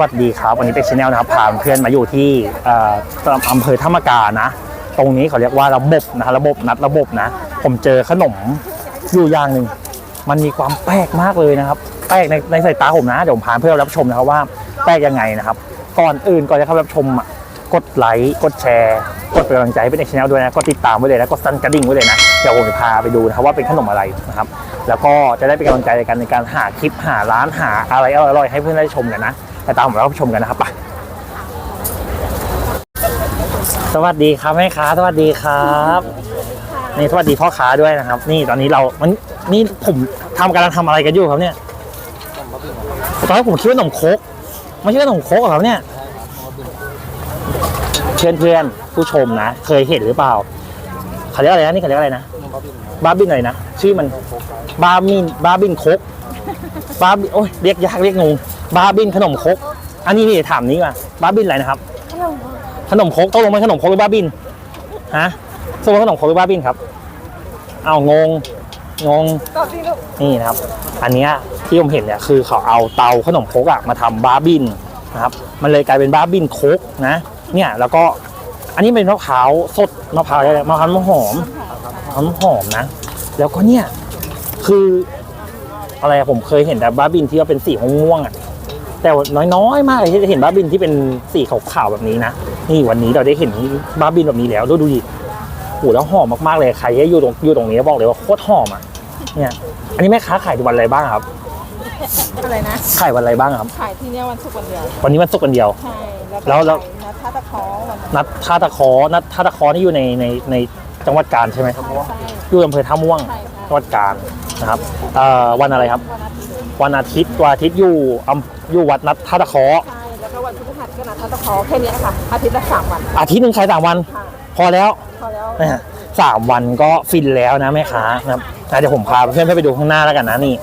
วัสดีครับ วันนี้เป็นชาแนลนะครับพาเพื่อนมาอยู่ที่อำเภอธรรมกานะ ตรงนี้เขาเรียกว่าระบบนะระบบนัดระบบนะ ผมเจอขนมอยู่อย่างหนึ่งมันมีความแปลกมากเลยนะครับ แปลกในในสายตาผมนะ เดี๋ยวผมพาเพื่อนรับชมนะครับว่าแปลกยังไงนะครับ ก่อนอื่นก่อนจะเข้ารับชมกดไลค์กดแชร์ กดเป็นกำลังใจให้เป็นชาแนลด้วยนะกดติดตามไว้เลยนะกดสั่นกระดิ่งไว้เลยนะเดี๋ยวผมจะพาไปดูนะครับว่าเป็นขนมอะไรนะครับแล้วก็จะได้เป็นกำลังใจในการในการหาคลิปหาร้านหาอะไรอร่อยๆให้เพื่อนได้ชมกันนะ ไปตามผมรับชมกันนะครับไปสวัสดีครับแม่ค้าสวัสดีครับนี่สวัสดีพ่อค้าด้วยนะครับ นี่ตอนนี้เรา มันนี่ผมทำกำลังทำอะไรกันอยู่ครับเนี่ยตอนแรกผมคิดว่าขนมโคกไม่ใช่ขนมโคกเหรอครับเนี่ยเพื่อนเพื่อนๆผู้ชมนะ เคยเห็นหรือเปล่าเขาเรียกอะไรนะนี่เขาเรียกอะไรนะบาร์บินอะไรนะชื่อมันบาร์บินบาร์บินโคกบาร์บินโอ้ยเรียกยากเรียกงง บาร์บินขนมโคกอันนี้นี่ถามนี้ก่อนบาร์บินอะไรนะครับ ขนมโคกตกลงเป็นขนมโคกหรือบาร์บินฮะตกลงขนมโคกหรือบาร์บินครับอ้าวงงงงนี่นะครับ อันเนี้ยที่ผมเห็นเนี่ยคือเขาเอาเตาขนมโคกอะมาทำบาร์บินนะครับ มันเลยกลายเป็นบาร์บินโคกนะ เนี่ยแล้วก็อันนี้เป็นมะพร้าวสดมะพร้าวอะไรมะพร้าวน้ำหอมน้ำหอมนะ แล้วก็เนี่ยคืออะไรผมเคยเห็นแต่บาร์บินที่ว่าเป็นสีม่วงอะ แต่ว่าน้อยๆ มากเลยที่จะเห็นบาร์บินที่เป็นสีขาวๆแบบนี้นะ นี่วันนี้เราได้เห็นบาร์บินแบบนี้แล้ว ดูดูดิโอ้โหแล้วหอมมากๆเลยใครที่อยู่ตรงอยู่ตรงนี้บอกเลยว่าโคตรหอมอะเนี่ย อันนี้แม่ค้าขายวันอะไรบ้างครับอะไรนะขายวันอะไรบ้างครับขายที่เนี่ยวันศุกร์วันเดียว วันนี้วันศุกร์วันเดียวใช่แล้แล้ววแล้ก็วขายนัดท่าตะเคอวันนัดท่าตะเคอนัดท่าตะเคอนี่อยู่ในในในจังหวัดกาญใช่ไหมใช่ใช่อยู่อำเภอท่าม่วงใช่จังหวัดกาญนะครับเอ่อวันอะไรครับวันอาทิตย์ วันอาทิตย์วันอาทิตย์อยู่อำอยู่วัดนัดท่าตะเคอใช่แล้วก็วันพฤหัสก็นัดท่าตะเคอแค่นี้ค่ะอาทิตย์ละสามวันอาทิตย์หนึ่งขายสามวัน ค่ะพอแล้วพอแล้วนะฮะสามวันก็ฟินแล้วนะแม่ค้านะครับอะเดี๋ยวผมพาเพื่อนๆไปดูข้างหน้าแล้วกันนะนี่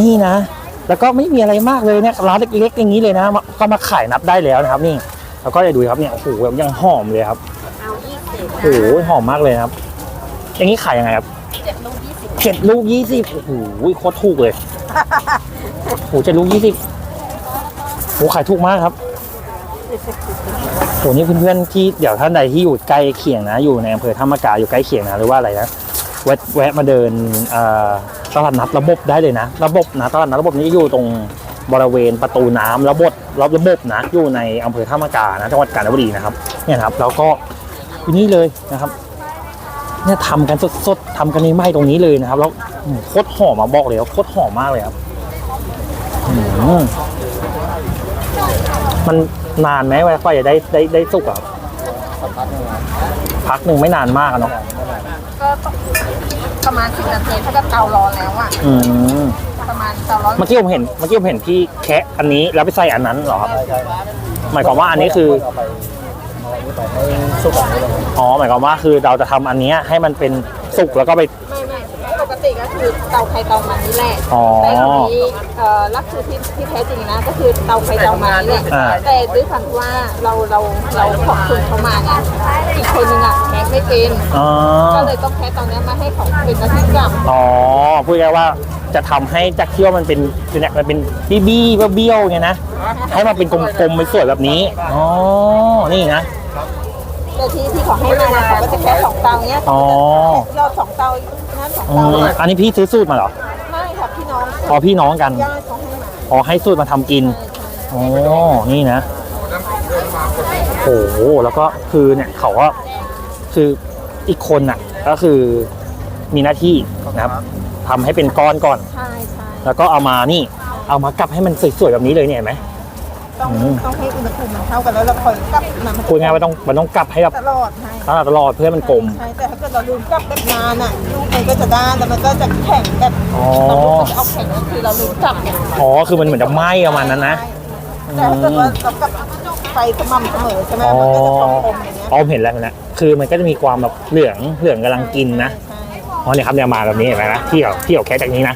นี่นะ แล้วก็ไม่มีอะไรมากเลยเนี่ยร้านเล็กๆอย่างนี้เลยนะมาก็มาขายนับได้แล้วนะครับ นี่ แล้วก็จะดูครับเนี่ยโอ้โหแบบยังหอมเลยครับเอายี่สิบโอ้โหหอมมากเลยนะครับ อย่างนี้ขายยังไงครับ เจ็ดลูกยี่สิบ เจ็ดลูกยี่สิบโอ้โหโคตรถูกเลยโอ้โหเจ็ดลูกยี่สิบโอ้ขายถูกมากครับโหนี่เพื่อนๆที่เดี๋ยวท่านใดที่อยู่ใกล้เคียงนะ อยู่ในอำเภอท่ามกาอยู่ใกล้เคียงนะหรือว่าอะไรนะแวะแวะมาเดินตลาดนัดระบบได้เลยนะ ระบบนะตลาดนัดระบบนี้อยู่ตรงบริเวณประตูน้ำระบบระระบบนะอยู่ในอำเภอท่ามกานะจังหวัดกาญจนบุรีนะครับเนี่ยนะครับ แล้วก็ที่นี่เลยนะครับ เนี่ยทำกันสดๆทำกันในไม้ตรงนี้เลยนะครับ แล้วอืมโคตรหอมมาบอกเลยว่าโคตรหอมมากเลยครับอืมมันนานไหมว่ากว่าจะได้ได้ได้สุกอะครับพักหนึ่งไม่นานมากอะเนาะก็ต้องประมาณสิบนาทีถ้าก็เตาร้อนแล้วอะอืมประมาณเตาร้อนเมื่อกี้ผมเห็นเมื่อกี้ผมเห็นพี่แคะอันนี้แล้วไปใส่อันนั้นเหรอครับหมายความว่าอันนี้คือ อ๋อหมายความว่าคือเราจะทำอันเนี้ยให้มันเป็นสุกแล้วก็ไป ไม่ไม่ปกติก็คือเตาไฟเตามันนี่แหละอ๋อแต่ทีนี้เอ่อลักษณะที่ที่แท้จริงนะ ก็คือเตาไฟเตามันนี่แหละอ่า แต่ด้วยความที่ว่าเราเราเราขอบคุณเขามาเนี่ยอีกคนนึงอะแคสไม่เป็นอ๋อก็เลยต้องแคสตอนเนี้ยมาให้ของเป็นอาทิตย์กลับอ๋อพูดง่ายๆว่าจะทำให้จากที่ว่ามันเป็นเนี่ยมันเป็นบี้บี้เบี้ยวๆไงนะให้มันเป็นกลมๆเป็นสวยแบบนี้อ๋อนี่นะ แต่ที่ที่เขาให้มาเนี่ยเขาก็จะแคสสองเตาเนี้ยอ๋อ ยอดสองเตานั่นสองอืเตามอันนี้พี่ซื้อสูตรมาเหรอไม่ค่ะพี่น้องอ๋อพี่น้องกันญาติเขาให้มาอ๋อให้สูตรมาทำกินอ๋อนี่นะโอ้โหแล้วก็คือเนี่ยเขาก็คืออีกคนน่ะ ก็คือมีหน้าที่นะครับทำให้เป็นก้อนก่อน ใช่ใช่แล้วก็เอามานี่ เอามากลับให้มันสวยๆแบบนี้เลยเนี่ยเห็นไหม ต้องอืมต้องให้อุณหภูมิมันเท่ากันแล้วเราคอยกลับมันพูดง่ายๆว่าต้องมันต้องกลับให้แบบตลอดให้ตลอดตลอดเพื่อให้มันกลม ใช่แต่ถ้าเกิดเราลืมกลับแบบนานอะลูกมันก็จะด้านแล้วมันก็จะแข็งแบบอ๋อ เราลูกมันจะเอาแข็งก็คือเราลืมกลับเนี่ยอ๋อคือมันเหมือนจะไหม้ประมาณนั้นนะ แต่ถ้าเกิดว่าเรากลับไฟสม่ำเสมอใช่ไหมอ๋อมันก็จะกลมๆอย่างเงี้ยอ๋อเห็นแล้วเห็นแล้วคือมันก็จะมีความแบบเหลืองเหลืองกำลังกินนะ ใช่อ๋อเนี่ยครับเนี่ยมาแบบนี้เห็นไหมนะที่เขาที่เขาแค่จากนี้นะ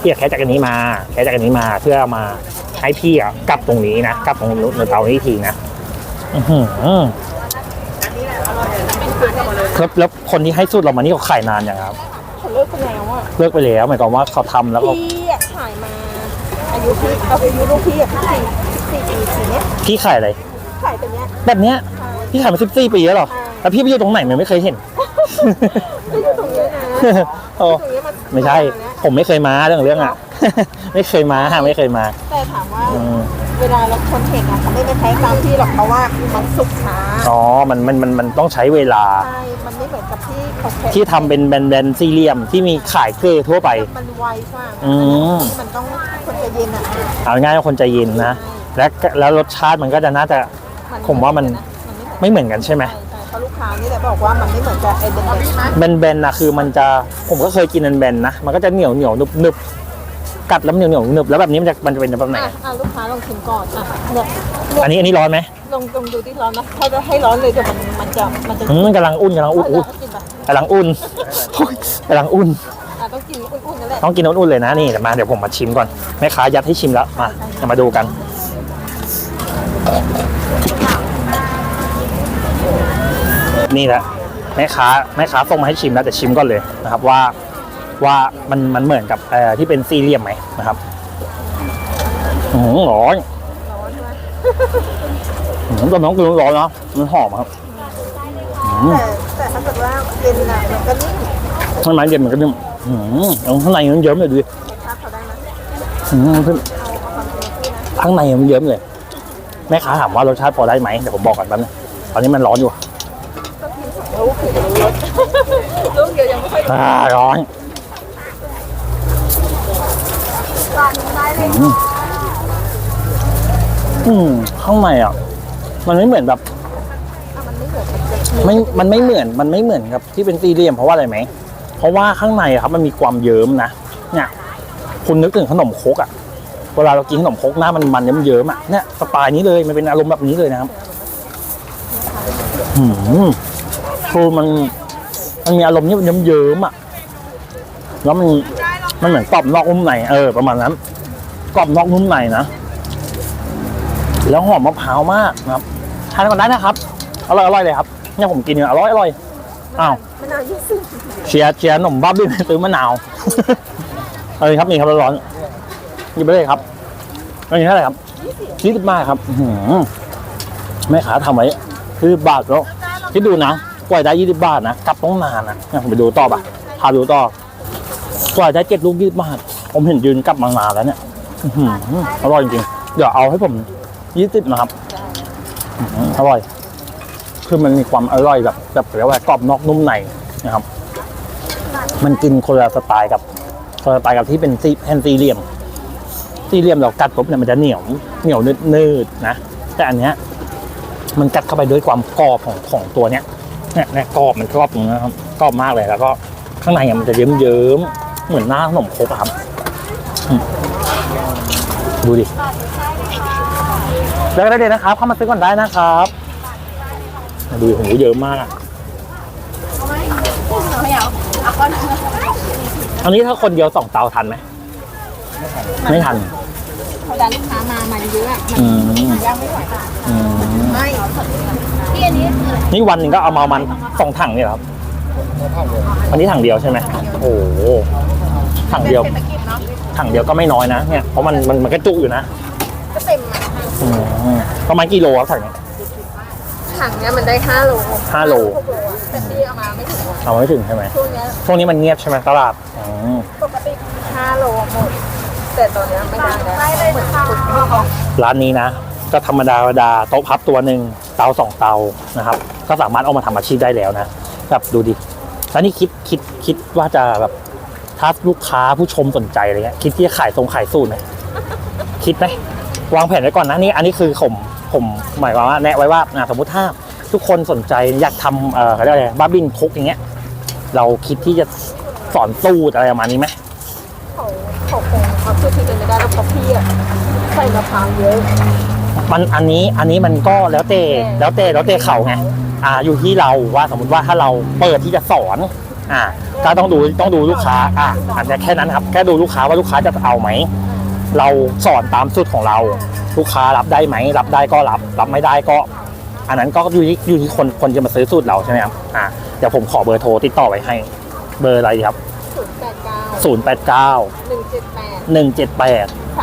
ที่เขาแค่จากอันนี้มา แค่จากอันนี้มาเพื่อเอามา ให้พี่อะกลับตรงนี้นะกลับตรงในเตานี้อีกทีนะอือหือแล้วแล้วคนที่ให้สูตรเรามานี่เขาขายนานยังครับเขาเลิกไปแล้วอะเลิกไปแล้วหมายความว่าเขาทำแล้วก็พี่อะขายมาอายุพี่เอาอายุลูกพี่อะสี่สี่ปีสี่เนี้ยพี่ขายอะไรขายตัวเนี้ยแบบเนี้ยพี่ขายมาสิบสี่ปีแล้วเหรอแล้วพี่ไปอยู่ตรงไหนมันไม่เคยเห็นไม่ใช่ตรงเนี้ยนะโอ้ตรงเนี้ยมันไม่ใช่ ผมไม่เคยมาเรื่องเรื่องอะ ไม่เคยมาไม่เคยมา แต่ถามว่า อืม เวลาเราคนเห็นอะเขาไม่ไปใช้ตามที่หรอกเพราะว่ามันสุกช้าอ๋อ มันมันมันมันต้องใช้เวลาใช่มันไม่เหมือนกับที่เขาแพ็คที่ทำเป็นแบนๆสี่เหลี่ยมที่มีขายเกลือทั่วไป มันไวกว่าอืมมันต้องคนใจะเย็นอะเอาง่ายๆว่าคนใจเย็นนะ และแล้วรสชาติมันก็จะน่าจะ ผมว่ามันไม่เหมือนกัน ไม่เหมือนกันใช่ไหมใช่ใช่เพราะลูกค้านี่แหละบอกว่ามันไม่เหมือนกับไอ้เบนเบนแบนๆนะคือมันจะผมก็เคยกินแบนๆนะ มันก็จะเหนียวเหนียวๆนึบนึบๆ กัดแล้วเหนียวเหนียวๆนึบแล้วแบบนี้มันจะมันจะเป็นแบบไหนอะอะลูกค้าลองชิมก่อนอะเนี่ยอันนี้อันนี้ร้อนไหมลองลองดูที่ร้อนนะถ้าจะให้ร้อนเลยเดี๋ยวมันมันจะมันจะอืมกำลังอุ่นกำลังอุ่นอุ๊ยกินแบบกำลังอุ่นกำลังอุ่น อะต้องกินอุ่นๆนั่นแหละต้องกินอุ่นๆเลยนะนี่เดี๋ยวมาเดี๋ยวผมมาชิมก่อนแม่ค้ายัดให้ชิมแล้วมาเดี๋ยวมาดูกัน นี่แหละแม่ค้าแม่ค้าส่งมาให้ชิมแล้วแต่ชิมก่อนเลยนะครับว่า ว่ามันมันเหมือนกับเอ่อที่เป็นสี่เหลี่ยมไหมนะครับอืมร้อนอืมแต่น้องกินร้อนเนาะมันหอมครับอืมแต่แต่ถ้าเกิดว่าเย็นอะมันก็นิ่มข้างในเย็นมันก็นิ่มอืมเอาข้างในมันเยิ้มเลยดูดิรสชาติเขาได้ไหมอืมเพิ่งเอาเอาความเป็นที่นะข้างในมันเยิ้มเลย แม่ค้าถามว่ารสชาติพอได้ไหมเดี๋ยวผมบอกก่อนแป๊บนึงตอนนี้มันร้อนอยู่ต้องกินสองลูกถึงจะรู้รสลูกเดียวยังไม่ค่อยรู้อ่าร้อน ก่ อืมข้างในอะ มันไม่เหมือนแบบ ไม่ มันไม่เหมือน มันไม่เหมือนกับ ที่เป็นสี่เหลี่ยมเพราะว่าอะไรไหม เพราะว่าข้างในอะครับ มันมีความเยิ้มนะ เนี่ย คุณนึกถึงขนมครกอะ เวลาเรากินขนมครกหน้ามันมันเยิ้มๆอะ เนี่ยสไตล์นี้เลย มันเป็นอารมณ์แบบนี้เลยนะครับ อืมคือมัน มันมีอารมณ์ที่มันเยิ้มๆอะ แล้วมัน มันเหมือนกรอบนอกนุ่มในเออประมาณนั้นกรอบนอกนุ่มในนะแล้วหอมมะพร้าวมากนะครับทานก่อนได้นะครับอร่อยอร่อยเลยครับเนี่ยผมกินเนี่ยอร่อยอร่อยอ้าวมะนาวยี่สิบเชียร์เชียร์ขนมบ้าบิ้นซื้อมะนาวเอ้ยครับนี่ครับร้อนๆหยิบไปเลยครับอันนี้เท่าไหร่ครับยี่สิบบาทครับอื้อหือแม่ค้าทำไว้คือบาทแล้วคิดดูนะกว่าจะได้ยี่สิบบาทนะกลับต้องนานนะเนี่ยผมไปดูต่อปะพาดูต่อ กว่าจะเจ็ดลูกยี่สิบบาท ผมเห็นยืนกลับมานานแล้วเนี่ยอร่อยจริงเดี๋ยวเอาให้ผมยี่สิบนะครับอร่อย คือมันมีความอร่อยแบบแบบเรียกว่ากรอบนอกนุ่มในนะครับ มันกินคนละสไตล์กับคนละสไตล์กับที่เป็นซีแผ่นสี่เหลี่ยมสี่เหลี่ยมเรากัดปุ๊บเนี่ยมันจะเหนียวเหนียวนืดๆนะ แต่อันเนี้ยมันกัดเข้าไปด้วยความกรอบของของตัวเนี้ยเนี่ยเนี่ยกรอบมันกรอบอย่างเงี้ครับกรอบมากเลยแล้วก็ข้างในอะมันจะเยิ้มๆ เหมือนหน้าขนมครกอะครับอืมดูดิแล้วก็ได้เลยนะครับ เข้ามาซื้อก่อนได้นะครับ ดูดิโหเยอะมากอะไม่เอาเอาก้อนอันนี้ถ้าคนเดียวสองเตาทันไหมไม่ทันเวลาลูกค้ามามาเยอะๆอะมันอืมย่างไม่ไหวอืมไม่พี่อันนี้คืออะไรนี่วันหนึ่งก็เอามามันสองถังเนี่ยเหรอครับอันนี้ถังเดียวใช่ไหมโอ้โห ถังเดียวเศรษฐกิจเนาะถังเดียวก็ไม่น้อยนะเนี่ยเพราะมันมันมันก็จุอยู่นะก็เต็มอะอืมประมาณกี่โลครับถังเนี้ย ถังเนี้ยมันได้ห้าโลห้าโลหกโลอะแต่พี่เอามาไม่ถึงอะเอาไม่ถึงใช่ไหมช่วงเนี้ยช่วงนี้มันเงียบใช่ไหมตลาดอืมปกติห้าโลหมด แต่ตอนเนี้ยไม่ได้แล้วเหมือนสุดไม่ได้ร้านนี้นะ ก็ธรรมดาธรรมดาโต๊ะพับตัวหนึ่งเตาสองเตานะครับ ก็สามารถเอามาทำอาชีพได้แล้วนะแบบดูดิแล้วนี่คิดคิดคิดว่าจะแบบ ถ้าลูกค้าผู้ชมสนใจอะไรเงี้ยคิดที่จะขายตรงขายสูตรไหมคิดไหมวางแผนไว้ก่อนนะนี่อันนี้คือผมผมหมายความว่าแนะไว้ว่าอะสมมติถ้าทุกคนสนใจอยากทำเอ่อเขาเรียกอะไรบ้าบินคุกอย่างเงี้ย เราคิดที่จะสอนสูตรอะไรประมาณนี้ไหมเขาเขาคงเขาคือพี่เป็นไม่ได้แล้วเพราะพี่อะใส่มะพร้าวเยอะมันอันนี้อันนี้มันก็แล้วแต่แล้วแต่แล้วแต่เขาไงอ่าอยู่ที่เราว่าสมมติว่าถ้าเราเปิดที่จะสอน อ่าก็ต้องดูต้องดูลูกค้าอ่าอันนี้แค่นั้นครับแค่ดูลูกค้าว่าลูกค้าจะเอาไหมเราสอนตามสูตรของเรา ลูกค้ารับได้ไหมรับได้ก็รับ รับไม่ได้ก็ อันนั้นก็อยู่ที่อยู่ที่คนคนจะมาซื้อสูตรเราใช่ไหมครับอ่าเดี๋ยวผมขอเบอร์โทรติดต่อไว้ให้ เบอร์อะไรดีครับศูนย์แปดเก้า0 8 9หนึ่งเจ็ดแปด1 7 8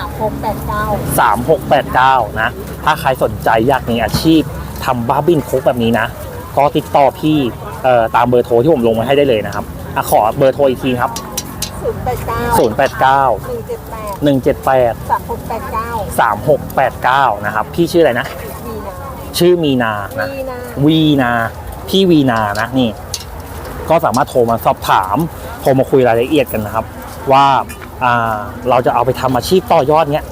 สามหกแปดเก้า3 6 8 9 นะ ถ้าใครสนใจอยากมีอาชีพทำบ้าบินโคกแบบนี้นะ ก็ติดต่อพี่ เอ่อตามเบอร์โทรที่ผมลงไว้ให้ได้เลยนะครับอะขอเบอร์โทรอีกทีครับ ศูนย์แปดเก้า089 หนึ่งเจ็ดแปด178 สามหกแปดเก้า3689 นะครับ พี่ชื่ออะไรนะวีนาชื่อมีนานะวีนาวีนาพี่วีนานะนี่ ก็สามารถโทรมาสอบถามโทรมาคุยรายละเอียดกันนะครับ ว่าอ่าเราจะเอาไปทำอาชีพต่อยอดเนี้ย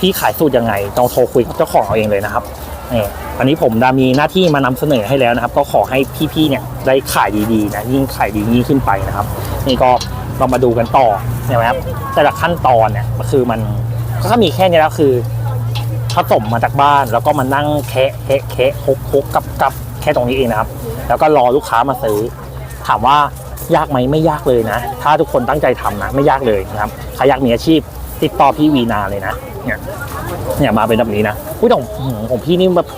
พี่ขายสูตรยังไงต้องโทรคุยกับเจ้าของเอาเองเลยนะครับนี่ตอนนี้ผมดามีหน้าที่มานำเสนอให้แล้วนะครับ ก็ขอให้พี่ๆเนี่ยได้ขายดีๆนะยิ่งขายดียิ่งขึ้นไปนะครับ นี่ก็เรามาดูกันต่อใช่ไหมครับแต่ละขั้นตอนเนี่ยก็คือมันก็มีแค่นี้แล้วคือผสมมาจากบ้านแล้วก็มานั่งแคะแคะแคะคกคกกับกับแค่ตรงนี้เองนะครับ แล้วก็รอลูกค้ามาซื้อ ถามว่ายากไหมไม่ยากเลยนะ ถ้าทุกคนตั้งใจทำนะ ไม่ยากเลยนะครับใครอยากมีอาชีพ ติดต่อพี่วีนาเลยนะ เนี่ย เนี่ยมาเป็นแบบนี้นะอุ้ยแต่ของของพี่นี่แบบ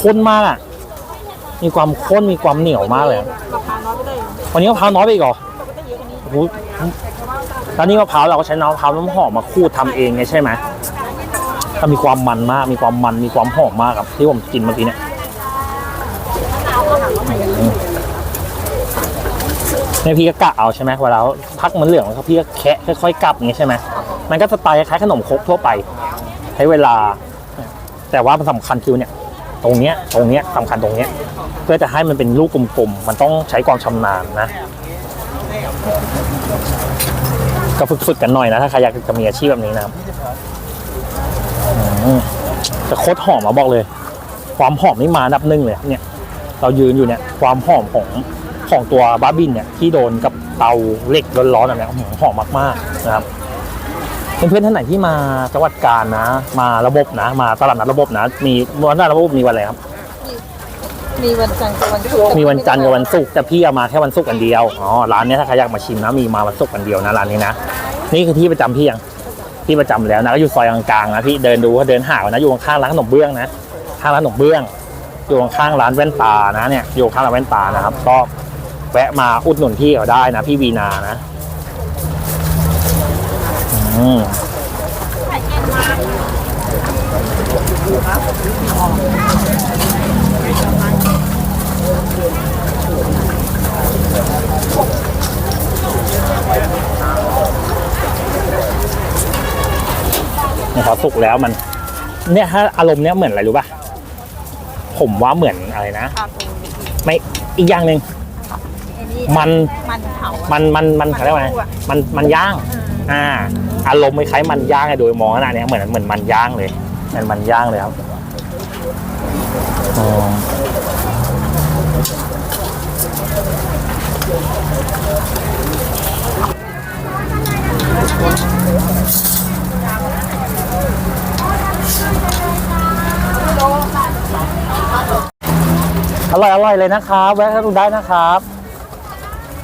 ข้นมากอะมีความข้นมีความเหนียวมากเลยวันนี้มะพร้าวน้อยไปอีกเหรอตอะกว่านี้โอ้โหแล้วนี่มะพร้าวเราก็ใช้น้ำมะพร้าวน้ำหอมมาคูดทำเองไงใช่ไหมก็มีความมันมาก มีความมันมีความหอมมากครับที่ผมกินเมื่อกี้เนี่ยเนี่ยพี่ก็กะเอาใช่ไหมเวลาพักมันเหลืองแล้วพี่ก็แคะค่อยๆกลับอย่างเงี้ยใช่ไหม มันก็สไตล์คล้ายขนมครกทั่วไป ใช้เวลา แต่ว่ามันสำคัญคือเนี่ย ตรงเนี้ยตรงเนี้ยสำคัญตรงเนี้ย เพื่อจะให้มันเป็นลูกกลมๆ มันต้องใช้ความชำนาญนะ ก็ฝึกๆกันหน่อยนะ ถ้าใครอยากจะมีอาชีพแบบนี้นะครับอืมแต่โคตรหอมมาบอกเลย ความหอมนี่มานับหนึ่งเลยเนี่ย เรายืนอยู่เนี่ย ความหอมของของตัวบาร์บินเนี่ยที่โดนกับเตาเหล็กร้อนๆแบบนี้หอมมากๆนะครับ เพื่อนๆท่านไหนที่มาจังหวัดกาญนะ มาระบบนะ มาตลาดนัดระบบนะ มีวันหน้าระบบมีวันอะไรครับ มีวันจันทร์กับวันศุกร์มีวันจันทร์กับวันศุกร์แต่พี่เอามาแค่วันศุกร์กันเดียวอ๋อร้านเนี้ยถ้าใครอยากมาชิมนะมีมาวันศุกร์กันเดียวนะร้านนี้นะนี่คือที่ประจำพี่ยังที่ประจำแล้วนะก็อยู่ซอยกลางๆนะพี่เดินดูก็เดินหานะอยู่ข้างๆร้านขนมเบื้องนะข้างร้านขนมเบื้องอยู่ข้างๆร้านแว่นตานะเนี่ยอยู่ข้างร้านแว่นตานะครับก็แวะมาอุดหนุนพี่เขาได้นะพี่วีนานะ อืมเนี่ยพอสุกแล้วมัน เนี่ยถ้าอารมณ์เนี้ยเหมือนอะไรรู้ป่ะ ผมว่าเหมือนอะไรนะครับไม่อีกอย่างหนึ่งอันนี้มันมันเผามันมันมันเขาเรียกว่าไงมันมันย่าง อ่า อารมณ์คล้ายมันย่างอะโดยมองขนาดเนี้ยเหมือนเหมือนมันย่างเลยเหมือนมันย่างเลยครับอร่อยอร่อยเลยนะครับ แวะเข้าดูได้นะครับ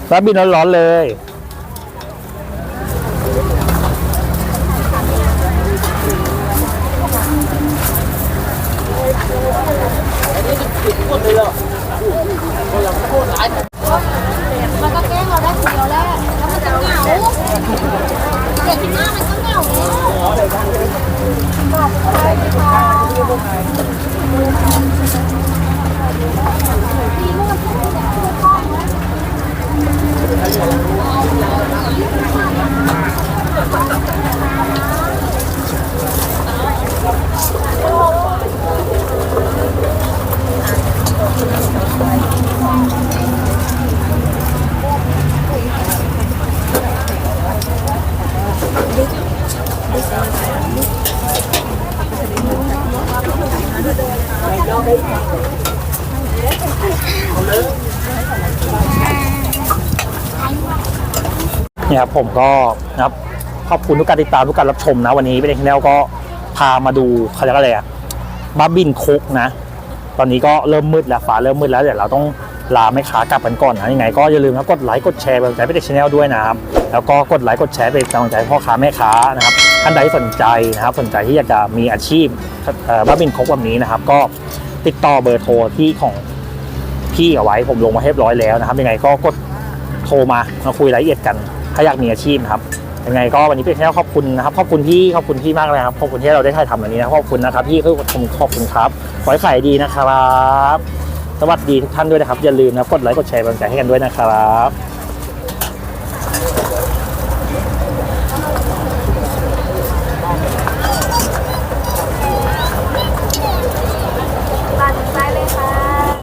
แล้วบินร้อนๆเลย มันก็แกล้งเราได้คนเดียวแรกแล้วมันจะเหงาเด็กที่หน้ามันก็เหงาแล้ว นี่ยครับผมก็นะครับขอบคุณทุกการติดตามทุกการรับชมนะ วันนี้เป็นทีแนลก็พามาดูเขาเรียกอะไรอะบับบินคุกนะ ตอนนี้ก็เริ่มมืดแล้วฟ้าเริ่มมืดแล้วเดี๋ยวเราต้องลาไม่ขากลับกันก่อนนะยังไงก็อย่าลืมนะกดไลค์กดแชร์เป็นกำลังใจให้เด็กชาแนลด้วยนะครับแล้วก็กดไลค์กดแชร์เป็นกำลังใจพ่อค้าแม่ค้านะครับท่านใดสนใจนะครับสนใจที่อยากจะมีอาชีพบับบินคุกแบบนี้นะครับ ก็ติดต่อเบอร์โทรที่ของพี่เอาไว้ผมลงมาเรียบร้อยแล้วนะครับยังไงก็กดโทรมามาคุยรายละเอียดกัน ถ้าอยากมีอาชีพครับยังไงก็วันนี้เป็นแค่ขอบคุณนะครับขอบคุณพี่ขอบคุณพี่มากเลยครับขอบคุณที่เราได้ถ่ายทำแบบนี้นะขอบคุณนะครับพี่คือผมขอบคุณครับขอให้ขายดีนะครับ สวัสดีทุกท่านด้วยนะครับอย่าลืมนะกดไลค์กดแชร์กำลังใจให้กันด้วยนะครับ